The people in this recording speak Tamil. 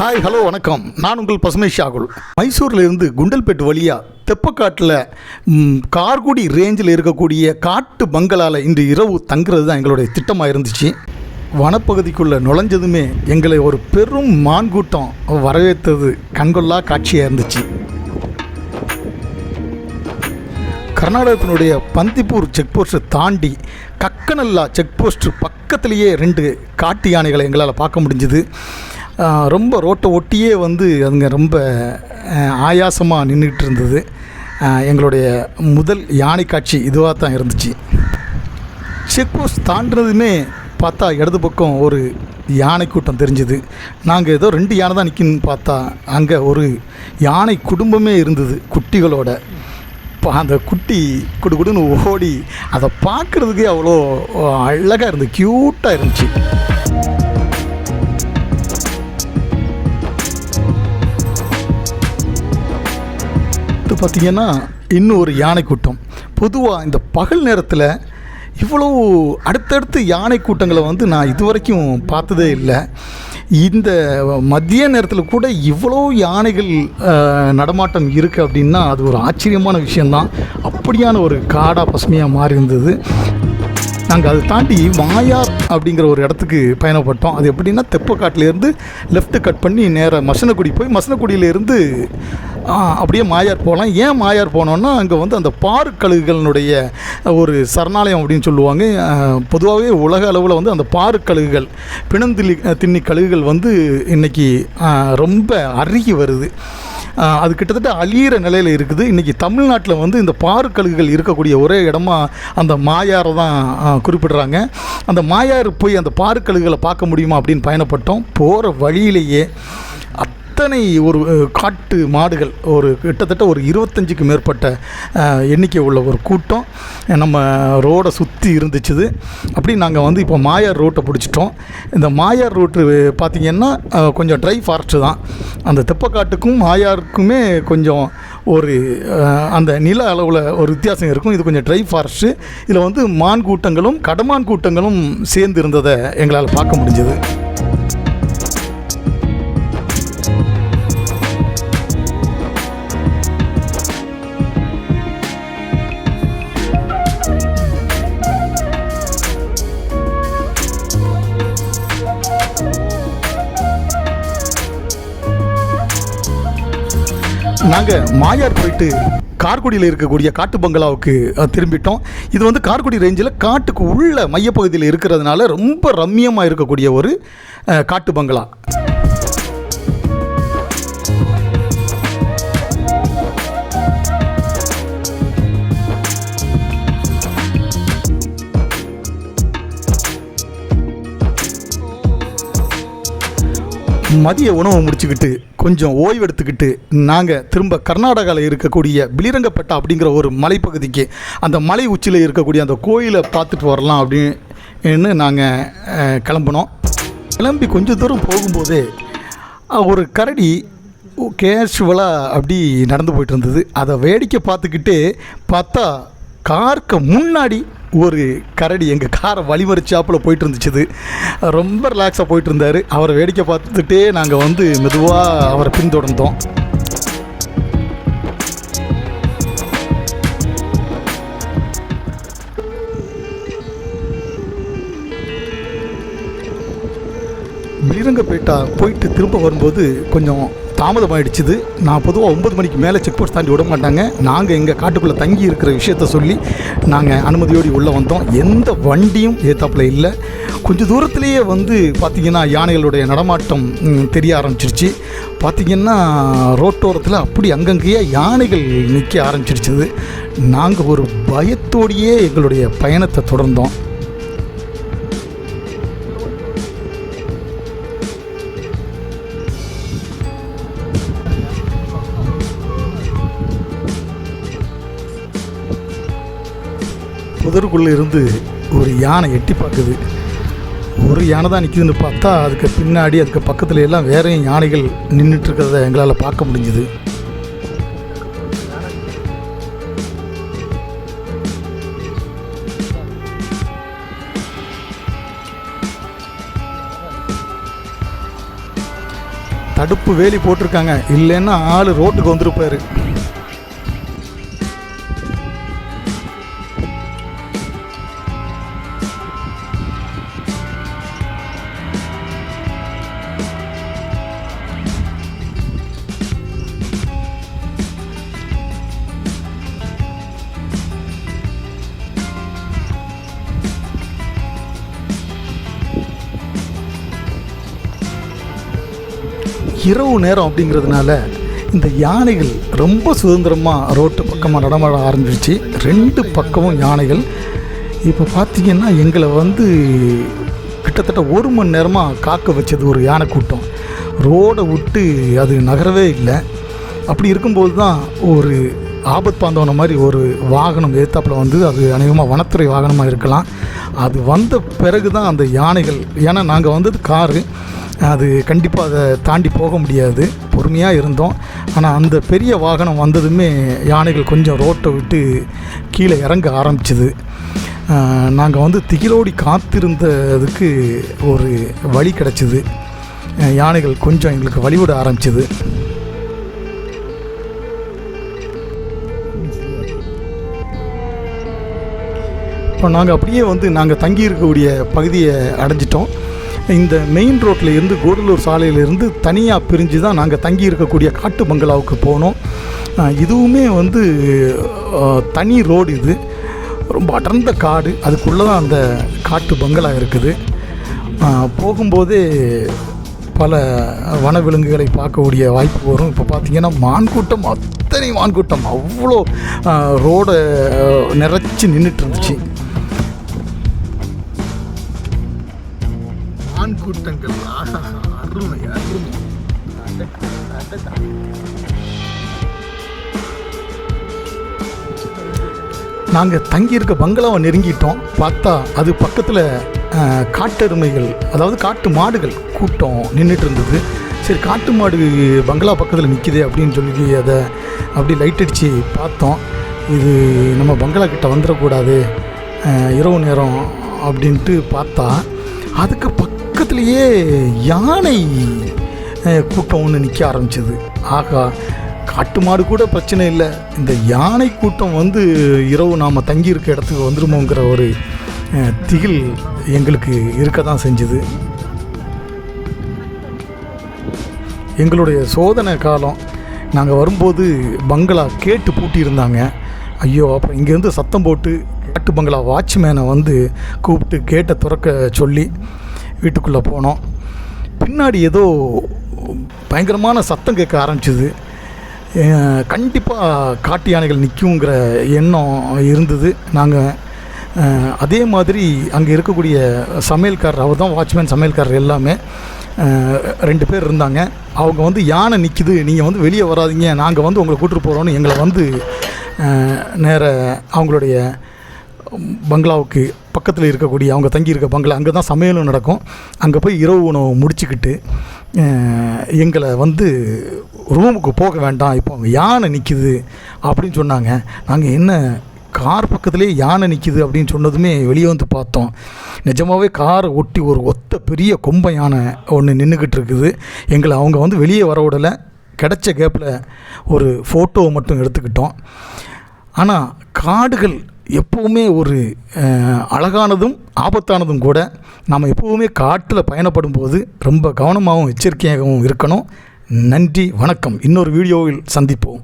ஹாய் ஹலோ வணக்கம். நான் உங்கள் பசுமை ஷாகுல். மைசூர்லேருந்து குண்டல்பேட்டு வழியாக தெப்பக்காட்டில் கார்குடி ரேஞ்சில் இருக்கக்கூடிய காட்டு பங்களால் இன்று இரவு தங்குறது தான் எங்களுடைய திட்டமாக இருந்துச்சு. வனப்பகுதிக்குள்ளே நுழைஞ்சதுமே எங்களை ஒரு பெரும் மான் கூட்டம் வரவேற்றது கண்கொள்ளா காட்சியாக இருந்துச்சு. கர்நாடகத்தினுடைய பந்திப்பூர் செக் போஸ்ட்டை தாண்டி கக்கனல்லா செக் போஸ்ட் பக்கத்திலேயே ரெண்டு காட்டு யானைகளை எங்களால் பார்க்க முடிஞ்சுது. ரொம்ப ரோட்டை ஒட்டியே வந்து அதுங்க ரொம்ப ஆயாசமாக நின்றுட்டு இருந்தது எங்களுடைய முதல் யானை காட்சி இதுவாக தான் இருந்துச்சு. செக் போஸ்ட் தாண்டினதுமே பார்த்தா இடது பக்கம் ஒரு யானை கூட்டம் தெரிஞ்சுது. நாங்கள் ஏதோ ரெண்டு யானை தான் நிற்கின்னு பார்த்தா அங்கே ஒரு யானை குடும்பமே இருந்தது குட்டிகளோட. அந்த குட்டி குடு குடுன்னு ஓடி அதை பார்க்குறதுக்கே அவ்வளோ அழகாக இருந்தது க்யூட்டாக இருந்துச்சு. பார்த்திங்கன்னா இன்னும் ஒரு யானை கூட்டம் பொதுவாக இந்த பகல் நேரத்தில் இவ்வளோ அடுத்தடுத்து யானை கூட்டங்களை வந்து நான் இதுவரைக்கும் பார்த்ததே இல்லை. இந்த மதிய நேரத்தில் கூட இவ்வளோ யானைகள் நடமாட்டம் இருக்குது அப்படின்னா அது ஒரு ஆச்சரியமான விஷயந்தான் அப்படியான ஒரு காடாக பசுமையாக மாறி இருந்தது நாங்கள் அதை தாண்டி வாயார் அப்படிங்கிற ஒரு இடத்துக்கு பயணப்பட்டோம். அது எப்படின்னா தெப்பக்காட்டிலேருந்து லெஃப்ட் கட் பண்ணி நேராக மசனக்குடி போய் மசனக்குடியிலேருந்து அப்படியே மாயார் போகலாம். ஏன் மாயார் போனோன்னா அங்கே வந்து அந்த பாரு கழுகுகளினுடைய ஒரு சரணாலயம் அப்படின்னு சொல்லுவாங்க. பொதுவாகவே உலக அளவில் வந்து அந்த பாரு கழுகுகள் பிணந்தில்லி திண்ணி கழுகுகள் வந்து இன்றைக்கி ரொம்ப அருகி வருது. அது கிட்டத்தட்ட அழியிற நிலையில் இருக்குது. இன்றைக்கி தமிழ்நாட்டில் வந்து இந்த பாறுக்கழுகுகள் இருக்கக்கூடிய ஒரே இடமா அந்த மாயாரை தான் குறிப்பிடுறாங்க. அந்த மாயாறு போய் அந்த பாறுக்கழுகுகளை பார்க்க முடியுமா அப்படின்னு பயணப்பட்டோம். போகிற வழியிலேயே அத்தனை ஒரு காட்டு மாடுகள் ஒரு கிட்டத்தட்ட ஒரு இருபத்தஞ்சுக்கு மேற்பட்ட எண்ணிக்கை உள்ள ஒரு கூட்டம் நம்ம ரோடை சுற்றி இருந்துச்சுது. அப்படி நாங்கள் வந்து இப்போ மாயார் ரோட்டை பிடிச்சிட்டோம். இந்த மாயார் ரோட்டு பார்த்திங்கன்னா கொஞ்சம் ட்ரை ஃபாரஸ்ட்டு தான். அந்த தெப்பக்காட்டுக்கும் மாயாருக்குமே கொஞ்சம் ஒரு அந்த நில அளவில் ஒரு வித்தியாசம் இருக்கும். இது கொஞ்சம் ட்ரை ஃபாரஸ்ட்டு இதில் வந்து மான் கூட்டங்களும் கடமான் கூட்டங்களும் சேர்ந்து இருந்ததை எங்களால் பார்க்க முடிஞ்சது. நாங்கள் மாயார் போயிட்டு கார்குடியில் இருக்கக்கூடிய காட்டு பங்களாவுக்கு திரும்பிட்டோம். இது வந்து கார்குடி ரேஞ்சில் காட்டுக்கு உள்ள மையப்பகுதியில் இருக்கிறதுனால ரொம்ப ரம்மியமாக இருக்கக்கூடிய ஒரு காட்டு பங்களா. மதிய உணவை முடிச்சுக்கிட்டு கொஞ்சம் ஓய்வெடுத்துக்கிட்டு நாங்கள் திரும்ப கர்நாடகாவில் இருக்கக்கூடிய பிலிரங்கப்பட்டா அப்படிங்கிற ஒரு மலைப்பகுதிக்கு அந்த மலை உச்சியில் இருக்கக்கூடிய அந்த கோயிலை பார்த்துட்டு வரலாம் அப்படின்னு நாங்கள் கிளம்புனோம். கிளம்பி கொஞ்சம் தூரம் போகும்போதே ஒரு கரடி கேஷுவலாக அப்படி நடந்து போயிட்டு இருந்தது. அதை வேடிக்கை பார்த்துக்கிட்டு பார்த்தா காருக்கு முன்னாடி ஒரு கரடி எங்கள் காரை வழிமறிச்சாப்பில் போயிட்டு இருந்துச்சுது ரொம்ப ரிலாக்ஸாக போயிட்டு இருந்தார் அவரை வேடிக்கை பார்த்துட்டே நாங்கள் வந்து மெதுவாக அவரை பின்தொடர்ந்தோம். பீரங்கப்பேட்டா போயிட்டு திரும்ப வரும்போது கொஞ்சம் தாமதமாயிடுச்சுது. நான் பொதுவாக ஒன்பது மணிக்கு மேலே செக் போஸ்ட் தாண்டி விட மாட்டாங்க. நாங்கள் எங்கள் காட்டுக்குள்ளே தங்கி இருக்கிற விஷயத்த சொல்லி நாங்கள் அனுமதியோடு உள்ளே வந்தோம். எந்த வண்டியும் ஏத்தாப்பில் இல்லை. கொஞ்சம் தூரத்துலேயே வந்து பார்த்திங்கன்னா யானைகளுடைய நடமாட்டம் தெரிய ஆரம்பிச்சிருச்சு. பார்த்திங்கன்னா ரோட்டோரத்தில் அப்படி அங்கங்கேயே யானைகள் நிற்க ஆரம்பிச்சிருச்சுது. நாங்கள் ஒரு பயத்தோடையே எங்களுடைய பயணத்தை தொடர்ந்தோம். புதருக்குள்ளே இருந்து ஒரு யானை எட்டி பார்க்குது. ஒரு யானை தான் நிற்கிதுன்னு பார்த்தா அதுக்கு பின்னாடி அதுக்கு பக்கத்துல எல்லாம் வேறையும் யானைகள் நின்றுட்டுருக்கிறத எங்களால் பார்க்க முடிஞ்சுது. தடுப்பு வேலி போட்டிருக்காங்க. இல்லைன்னா ஆள் ரோட்டுக்கு வந்துருப்பாரு. இரவு நேரம் அப்படிங்கிறதுனால இந்த யானைகள் ரொம்ப சுதந்திரமாக ரோட்டு பக்கமாக நடமாட ஆரம்பிச்சு ரெண்டு பக்கமும் யானைகள். இப்போ பார்த்தீங்கன்னா எங்களை வந்து கிட்டத்தட்ட ஒரு மணி நேரமாக காக்க வச்சது ஒரு யானை கூட்டம். ரோடை விட்டு அது நகரவே இல்லை. அப்படி இருக்கும்போது தான் ஒரு ஆபத் பாந்தவன மாதிரி ஒரு வாகனம் ஏத்தாப்புல வந்து அது அநேகமாக வனத்துறை வாகனமாக இருக்கலாம். அது வந்த பிறகு தான் அந்த யானைகள் ஏன்னா நாங்கள் வந்தது காரு. அது கண்டிப்பாக அதை தாண்டி போக முடியாது. பொறுமையாக இருந்தோம். ஆனால் அந்த பெரிய வாகனம் வந்ததுமே யானைகள் கொஞ்சம் ரோட்டை விட்டு கீழே இறங்க ஆரம்பிச்சிது. நாங்கள் வந்து திகிலோடி காத்திருந்ததுக்கு ஒரு வழி கிடச்சிது. யானைகள் கொஞ்சம் எங்களுக்கு வழிவிட ஆரம்பிச்சிது. இப்போ நாங்கள் அப்படியே வந்து நாங்கள் தங்கி இருக்கக்கூடிய பகுதியை அடைஞ்சிட்டோம். இந்த மெயின் ரோட்டில் இருந்து கூடலூர் சாலையிலேருந்து தனியாக பிரிஞ்சு தான் நாங்கள் தங்கி இருக்கக்கூடிய காட்டு பங்களாவுக்கு போனோம். இதுவுமே வந்து தனி ரோடு இது. ரொம்ப அடர்ந்த காடு. அதுக்குள்ளே தான் அந்த காட்டு பங்களா இருக்குது. போகும்போதே பல வனவிலங்குகளை பார்க்கக்கூடிய வாய்ப்பு வரும். இப்போ பார்த்திங்கன்னா மான் கூட்டம் அத்தனை மான் கூட்டம் அவ்வளோ ரோடை நிறைச்சி நின்றுட்டு இருந்துச்சு. கூட்டங்கள். கூட்டங்கள் அருமை அருமை. நாங்கள் தங்கியிருக்க பங்களாவை நெருங்கிட்டோம். பார்த்தா அது பக்கத்தில் காட்டெருமைகள் அதாவது காட்டு மாடுகள் கூட்டம் நின்றுட்டு இருந்தது. சரி காட்டு மாடு பங்களா பக்கத்தில் நிற்கிது அப்படின்னு சொல்லி அதை அப்படி லைட் அடித்து பார்த்தோம். இது நம்ம பங்களா கிட்ட வந்துடக்கூடாது இரவு நேரம் அப்படின்ட்டு பார்த்தா அதுக்கு பக்கத்துலேயே யானை கூட்டம் ஒன்று நிற்க ஆரம்பிச்சது. ஆகா காட்டு மாடு கூட பிரச்சனை இல்லை. இந்த யானை கூட்டம் வந்து இரவு நாம் தங்கியிருக்க இடத்துக்கு வந்துருமோங்கிற ஒரு திகில் எங்களுக்கு இருக்க தான் செஞ்சுது. எங்களுடைய சோதனை காலம் நாங்கள் வரும்போது பங்களா கேட்டு பூட்டியிருந்தாங்க. ஐயோ அப்புறம் இங்கேருந்து சத்தம் போட்டு காட்டு பங்களா வாட்ச்மேனை வந்து கூப்பிட்டு கேட்டை திறக்க சொல்லி வீட்டுக்குள்ளே போனோம். பின்னாடி ஏதோ பயங்கரமான சத்தம் கேட்க ஆரம்பிச்சிது. கண்டிப்பாக காட்டு யானைகள் நிற்குங்கிற எண்ணம் இருந்தது. நாங்கள் அதே மாதிரி அங்கே இருக்கக்கூடிய சமையல்காரர் அவர் தான் வாட்ச்மேன் சமையல்காரர் எல்லாமே ரெண்டு பேர் இருந்தாங்க. அவங்க வந்து யானை நிற்கிது நீங்கள் வந்து வெளியே வராதீங்க நாங்கள் வந்து உங்களை கூட்டிட்டு போகிறோன்னு எங்களை வந்து நேர அவங்களுடைய பங்களாவுக்கு பக்கத்தில் இருக்கக்கூடிய அவங்க தங்கியிருக்க பங்களா அங்கே தான் சமையலும் நடக்கும். அங்கே போய் இரவு உணவு முடிச்சுக்கிட்டு எங்களை வந்து ரூமுக்கு போக வேண்டாம் இப்போ அங்கே யானை நிற்கிது அப்படின்னு சொன்னாங்க. நாங்கள் என்ன கார் பக்கத்துலேயே யானை நிற்கிது அப்படின்னு சொன்னதுமே வெளியே வந்து பார்த்தோம். நிஜமாகவே காரை ஒட்டி ஒரு ஒத்த பெரிய கொம்பை யானை ஒன்று நின்றுக்கிட்டு இருக்குது. எங்களை அவங்க வந்து வெளியே வர விடலை. கிடைச்ச கேப்பில் ஒரு ஃபோட்டோவை மட்டும் எடுத்துக்கிட்டோம். ஆனால் காடுகள் எப்போவுமே ஒரு அழகானதும் ஆபத்தானதும் கூட நாம் எப்போவுமே காட்டில் பயணப்படும் போது ரொம்ப கவனமாகவும் எச்சரிக்கையாகவும் இருக்கணும். நன்றி வணக்கம். இன்னொரு வீடியோவில் சந்திப்போம்.